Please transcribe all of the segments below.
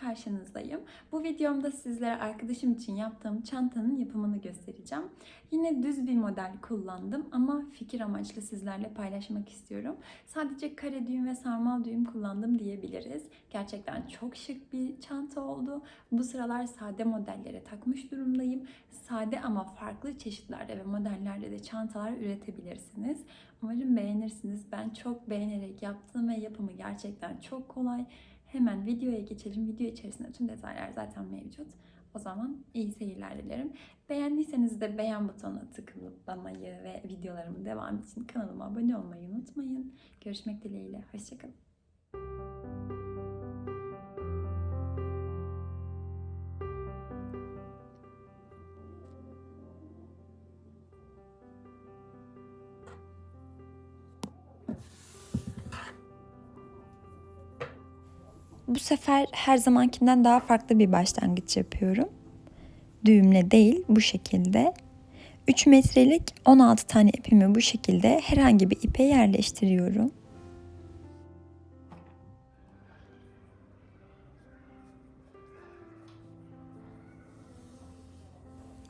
karşınızdayım. Bu videomda sizlere arkadaşım için yaptığım çantanın yapımını göstereceğim. Yine düz bir model kullandım ama fikir amaçlı sizlerle paylaşmak istiyorum. Sadece kare düğüm ve sarmal düğüm kullandım diyebiliriz. Gerçekten çok şık bir çanta oldu. Bu sıralar sade modellere takmış durumdayım. Sade ama farklı çeşitlerde ve modellerde de çantalar üretebilirsiniz. Umarım beğenirsiniz. Ben çok beğenerek yaptım ve yapımı gerçekten çok kolay. Hemen videoya geçelim. Video içerisinde tüm detaylar zaten mevcut. O zaman iyi seyirler dilerim. Beğendiyseniz de beğen butonuna tıklamayı ve videolarımın devamı için kanalıma abone olmayı unutmayın. Görüşmek dileğiyle. Hoşçakalın. Bu sefer her zamankinden daha farklı bir başlangıç yapıyorum. Düğümle değil bu şekilde. 3 metrelik 16 tane ipimi bu şekilde herhangi bir ipe yerleştiriyorum.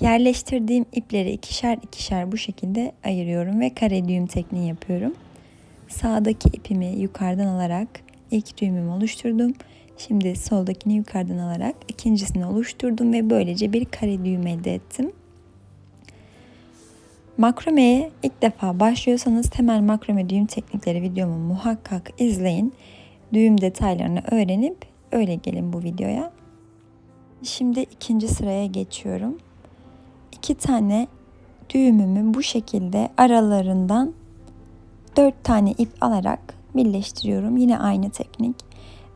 Yerleştirdiğim ipleri ikişer ikişer bu şekilde ayırıyorum ve kare düğüm tekniği yapıyorum. Sağdaki ipimi yukarıdan alarak ilk düğümümü oluşturdum. Şimdi soldakini yukarıdan alarak ikincisini oluşturdum ve böylece bir kare düğüm elde ettim. Makromeye ilk defa başlıyorsanız temel makrome düğüm teknikleri videomu muhakkak izleyin. Düğüm detaylarını öğrenip öyle gelin bu videoya. Şimdi ikinci sıraya geçiyorum. İki tane düğümümü bu şekilde aralarından dört tane ip alarak birleştiriyorum. Yine aynı teknik.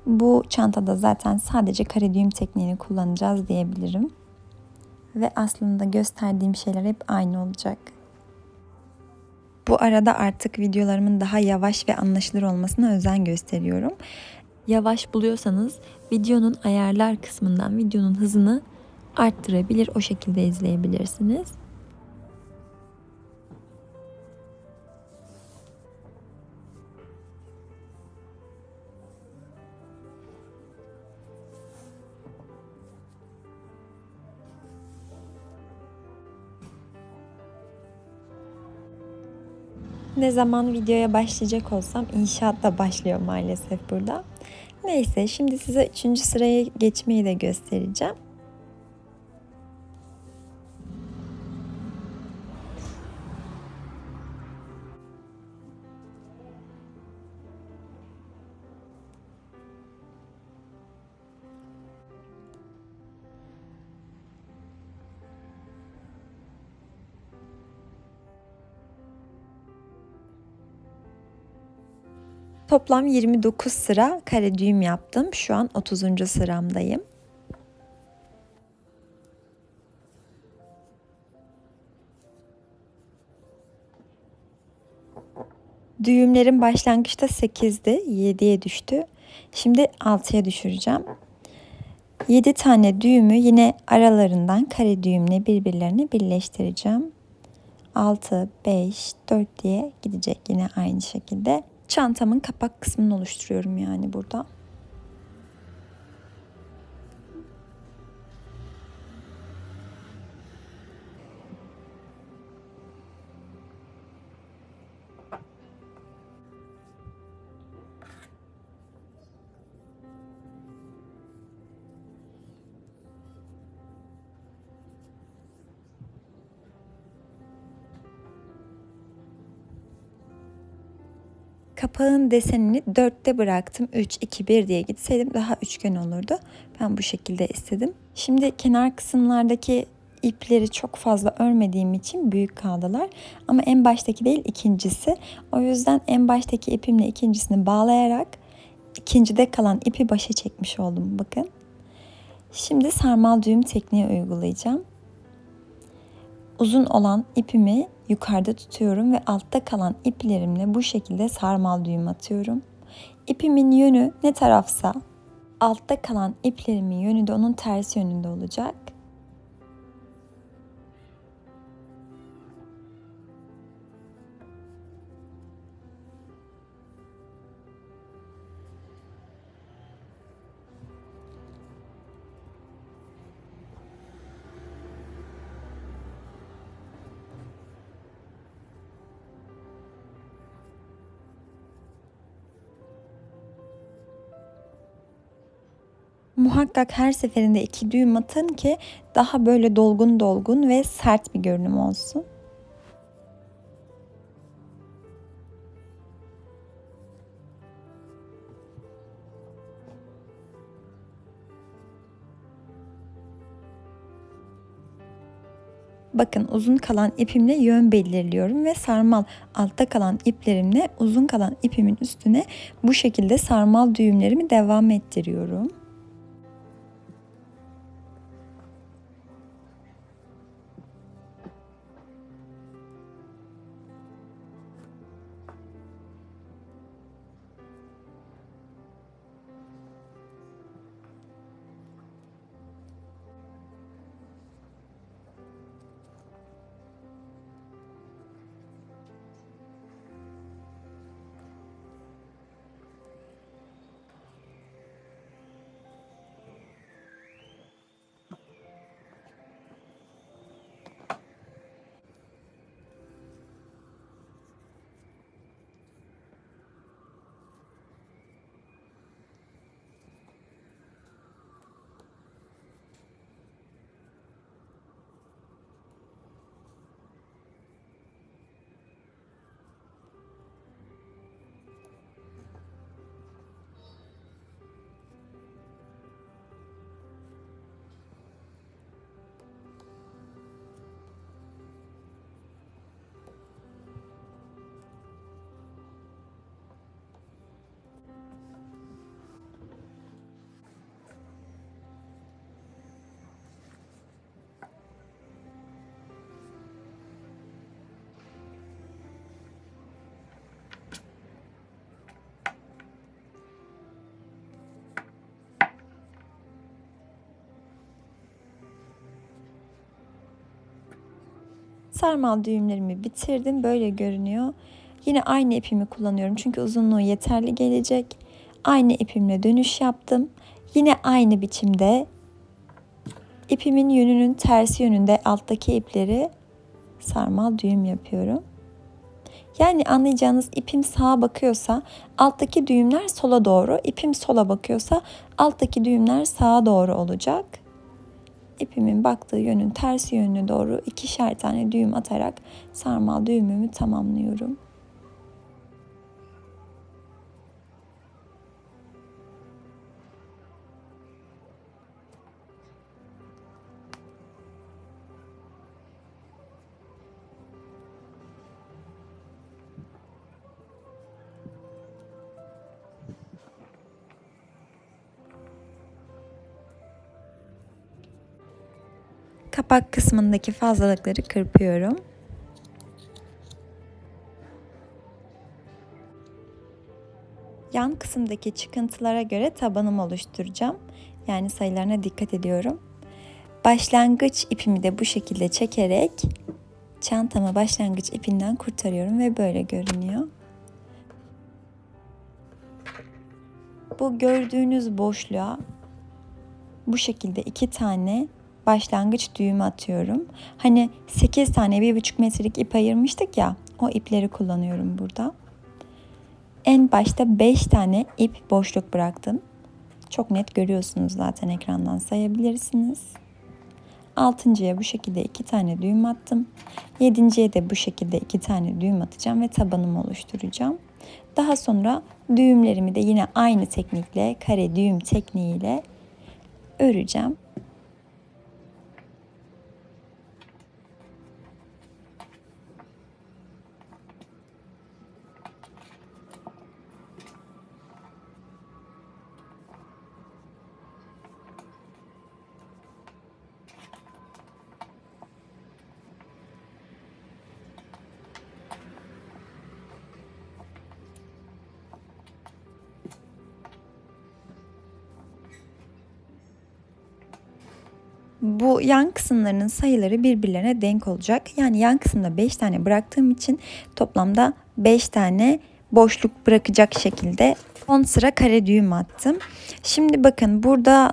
Bu çantada zaten sadece kare düğüm tekniğini kullanacağız diyebilirim. Ve aslında gösterdiğim şeyler hep aynı olacak. Bu arada artık videolarımın daha yavaş ve anlaşılır olmasına özen gösteriyorum. Yavaş buluyorsanız videonun ayarlar kısmından videonun hızını arttırabilir, o şekilde izleyebilirsiniz. Ne zaman videoya başlayacak olsam inşaat da başlıyor maalesef burada. Neyse şimdi size üçüncü sıraya geçmeyi de göstereceğim. Toplam 29 sıra kare düğüm yaptım. Şu an 30. sıramdayım. Düğümlerim başlangıçta 8'di, 7'ye düştü. Şimdi 6'ya düşüreceğim. 7 tane düğümü yine aralarından kare düğümle birbirlerine birleştireceğim. 6, 5, 4 diye gidecek yine aynı şekilde çantamın kapak kısmını oluşturuyorum yani burada. Kapağın desenini dörtte bıraktım. 3, 2, 1 diye gitseydim daha üçgen olurdu. Ben bu şekilde istedim. Şimdi kenar kısımlardaki ipleri çok fazla örmediğim için büyük kaldılar. Ama en baştaki değil ikincisi. O yüzden en baştaki ipimle ikincisini bağlayarak ikincide kalan ipi başa çekmiş oldum bakın. Şimdi sarmal düğüm tekniği uygulayacağım. Uzun olan ipimi yukarıda tutuyorum ve altta kalan iplerimle bu şekilde sarmal düğüm atıyorum. İpimin yönü ne tarafsa altta kalan iplerimin yönü de onun tersi yönünde olacak. Muhakkak her seferinde iki düğüm atın ki daha böyle dolgun dolgun ve sert bir görünüm olsun. Bakın uzun kalan ipimle yön belirliyorum ve sarmal altta kalan iplerimle uzun kalan ipimin üstüne bu şekilde sarmal düğümlerimi devam ettiriyorum. Sarmal düğümlerimi bitirdim. Böyle görünüyor. Yine aynı ipimi kullanıyorum. Çünkü uzunluğu yeterli gelecek. Aynı ipimle dönüş yaptım. Yine aynı biçimde ipimin yönünün tersi yönünde alttaki ipleri sarmal düğüm yapıyorum. Yani anlayacağınız ipim sağa bakıyorsa alttaki düğümler sola doğru, ipim sola bakıyorsa alttaki düğümler sağa doğru olacak ipimin baktığı yönün tersi yönüne doğru ikişer tane düğüm atarak sarmal düğümümü tamamlıyorum. Kapak kısmındaki fazlalıkları kırpıyorum. Yan kısımdaki çıkıntılara göre tabanımı oluşturacağım. Yani sayılarına dikkat ediyorum. Başlangıç ipimi de bu şekilde çekerek çantamı başlangıç ipinden kurtarıyorum ve böyle görünüyor. Bu gördüğünüz boşluğa bu şekilde iki tane başlangıç düğümü atıyorum. Hani 8 tane 1,5 metrelik ip ayırmıştık ya o ipleri kullanıyorum burada. En başta 5 tane ip boşluk bıraktım. Çok net görüyorsunuz zaten ekrandan sayabilirsiniz. Altıncıya bu şekilde iki tane düğüm attım. Yedinciye de bu şekilde iki tane düğüm atacağım ve tabanımı oluşturacağım. Daha sonra düğümlerimi de yine aynı teknikle kare düğüm tekniğiyle öreceğim. Bu yan kısımlarının sayıları birbirlerine denk olacak. Yani yan kısımda 5 tane bıraktığım için toplamda 5 tane boşluk bırakacak şekilde 10 sıra kare düğüm attım. Şimdi bakın burada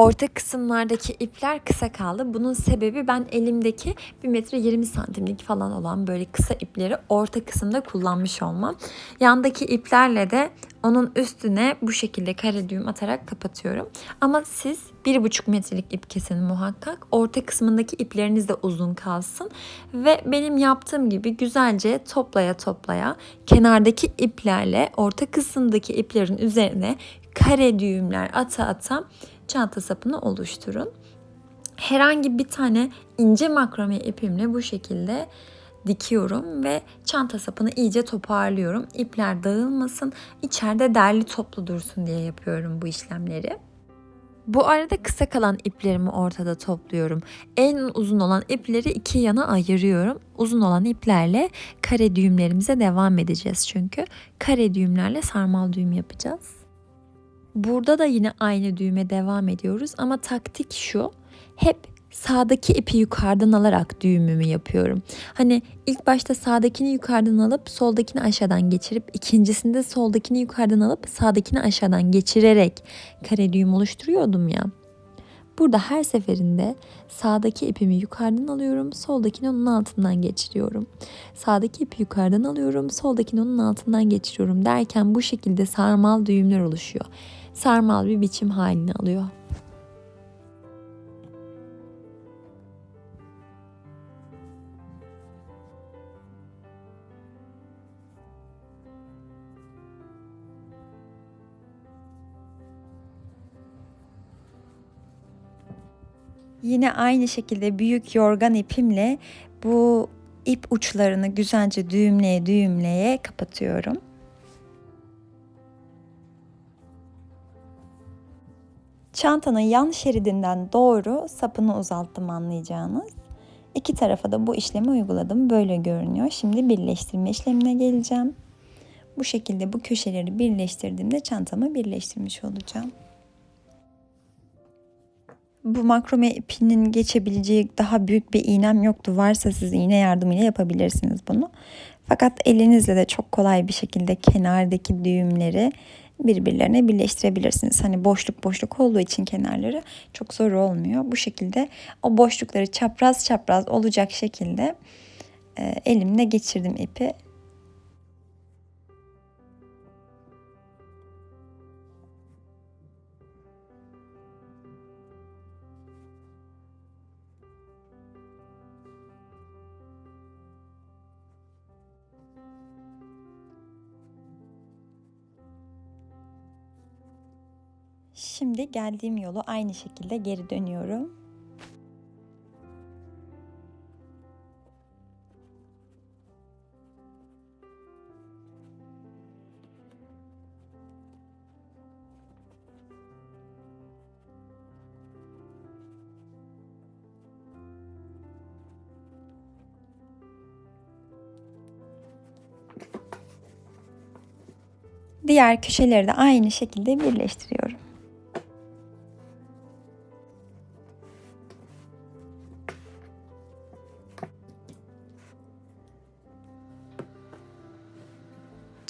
Orta kısımlardaki ipler kısa kaldı. Bunun sebebi ben elimdeki 1 metre 20 santimlik falan olan böyle kısa ipleri orta kısımda kullanmış olmam. Yandaki iplerle de onun üstüne bu şekilde kare düğüm atarak kapatıyorum. Ama siz 1,5 metrelik ip kesin muhakkak. Orta kısmındaki ipleriniz de uzun kalsın. Ve benim yaptığım gibi güzelce toplaya toplaya kenardaki iplerle orta kısımdaki iplerin üzerine kare düğümler ata ata çanta sapını oluşturun. Herhangi bir tane ince makrame ipimle bu şekilde dikiyorum ve çanta sapını iyice toparlıyorum. İpler dağılmasın, içeride derli toplu dursun diye yapıyorum bu işlemleri. Bu arada kısa kalan iplerimi ortada topluyorum. En uzun olan ipleri iki yana ayırıyorum. Uzun olan iplerle kare düğümlerimize devam edeceğiz çünkü. Kare düğümlerle sarmal düğüm yapacağız. Burada da yine aynı düğüme devam ediyoruz ama taktik şu. Hep sağdaki ipi yukarıdan alarak düğümümü yapıyorum. Hani ilk başta sağdakini yukarıdan alıp soldakini aşağıdan geçirip ikincisinde soldakini yukarıdan alıp sağdakini aşağıdan geçirerek kare düğüm oluşturuyordum ya. Burada her seferinde sağdaki ipimi yukarıdan alıyorum, soldakini onun altından geçiriyorum. Sağdaki ipi yukarıdan alıyorum, soldakini onun altından geçiriyorum derken bu şekilde sarmal düğümler oluşuyor. Sarmal bir biçim halini alıyor. Yine aynı şekilde büyük yorgan ipimle bu ip uçlarını güzelce düğümleye düğümleye kapatıyorum. Çantanın yan şeridinden doğru sapını uzalttım anlayacağınız. İki tarafa da bu işlemi uyguladım. Böyle görünüyor. Şimdi birleştirme işlemine geleceğim. Bu şekilde bu köşeleri birleştirdiğimde çantamı birleştirmiş olacağım bu makrome ipinin geçebileceği daha büyük bir iğnem yoktu. Varsa siz iğne yardımıyla yapabilirsiniz bunu. Fakat elinizle de çok kolay bir şekilde kenardaki düğümleri birbirlerine birleştirebilirsiniz. Hani boşluk boşluk olduğu için kenarları çok zor olmuyor. Bu şekilde o boşlukları çapraz çapraz olacak şekilde e, elimle geçirdim ipi Şimdi geldiğim yolu aynı şekilde geri dönüyorum. Diğer köşeleri de aynı şekilde birleştiriyorum.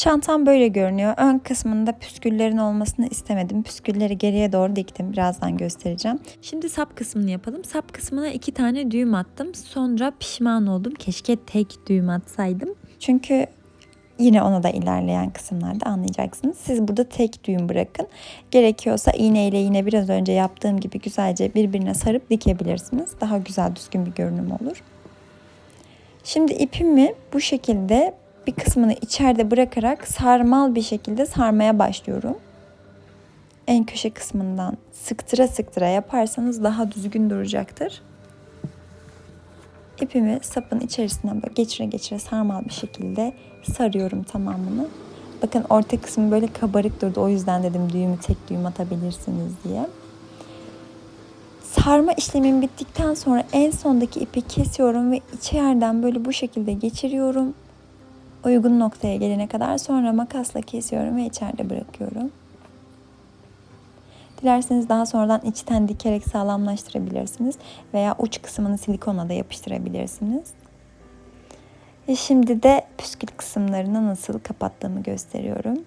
Çantam böyle görünüyor. Ön kısmında püsküllerin olmasını istemedim. Püskülleri geriye doğru diktim. Birazdan göstereceğim. Şimdi sap kısmını yapalım. Sap kısmına iki tane düğüm attım. Sonra pişman oldum. Keşke tek düğüm atsaydım. Çünkü Yine ona da ilerleyen kısımlarda anlayacaksınız. Siz burada tek düğüm bırakın. Gerekiyorsa iğneyle yine biraz önce yaptığım gibi güzelce birbirine sarıp dikebilirsiniz. Daha güzel düzgün bir görünüm olur. Şimdi ipimi bu şekilde bir kısmını içeride bırakarak sarmal bir şekilde sarmaya başlıyorum. En köşe kısmından sıktıra sıktıra yaparsanız daha düzgün duracaktır. İpimi sapın içerisinden böyle geçire geçire sarmal bir şekilde sarıyorum tamamını. Bakın orta kısmı böyle kabarık durdu. O yüzden dedim düğümü tek düğüm atabilirsiniz diye. Sarma işlemim bittikten sonra en sondaki ipi kesiyorum ve içeriden böyle bu şekilde geçiriyorum uygun noktaya gelene kadar sonra makasla kesiyorum ve içeride bırakıyorum. Dilerseniz daha sonradan içten dikerek sağlamlaştırabilirsiniz veya uç kısmını silikona da yapıştırabilirsiniz. Ve şimdi de püskül kısımlarını nasıl kapattığımı gösteriyorum.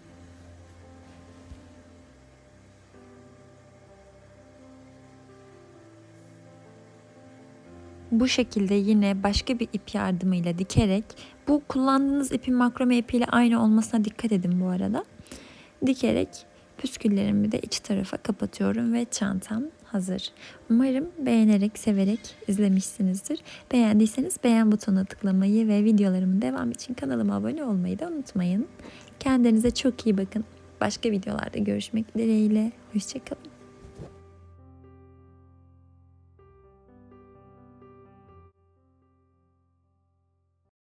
Bu şekilde yine başka bir ip yardımıyla dikerek bu kullandığınız ipin makrome ipiyle aynı olmasına dikkat edin bu arada. Dikerek püsküllerimi de iç tarafa kapatıyorum ve çantam hazır. Umarım beğenerek, severek izlemişsinizdir. Beğendiyseniz beğen butonuna tıklamayı ve videolarımın devam için kanalıma abone olmayı da unutmayın. Kendinize çok iyi bakın. Başka videolarda görüşmek dileğiyle. Hoşçakalın.